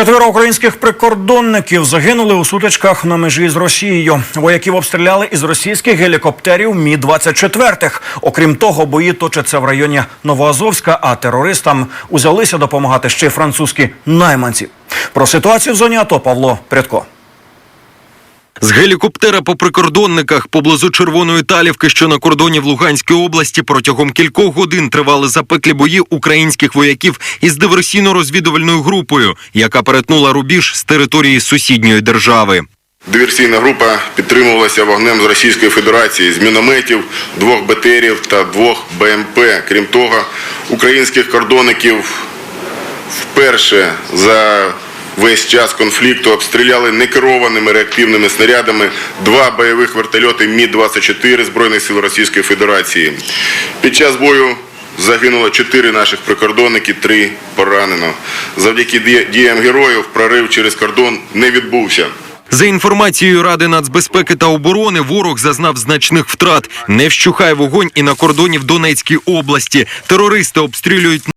Четверо українських прикордонників загинули у сутичках на межі з Росією. Вояків обстріляли із російських гелікоптерів Мі 24 Окрім того, бої точаться в районі Новоазовська, а терористам узялися допомагати ще й французькі найманці. Про ситуацію в зоні АТО Павло Прядко. З гелікоптера по прикордонниках поблизу Червоної Талівки, що на кордоні в Луганській області, протягом кількох годин тривали запеклі бої українських вояків із диверсійно-розвідувальною групою, яка перетнула рубіж з території сусідньої держави. Диверсійна група підтримувалася вогнем з Російської Федерації з мінометів, двох БТРів та двох БМП. Крім того, українських кордонників вперше за весь час конфлікту обстріляли некерованими реактивними снарядами два бойових вертольоти Мі-24 Збройних сил Російської Федерації. Під час бою загинуло чотири наших прикордонники, три поранено. Завдяки діям героїв прорив через кордон не відбувся. За інформацією Ради нацбезпеки та оборони, ворог зазнав значних втрат. Не вщухає вогонь і на кордоні в Донецькій області. Терористи обстрілюють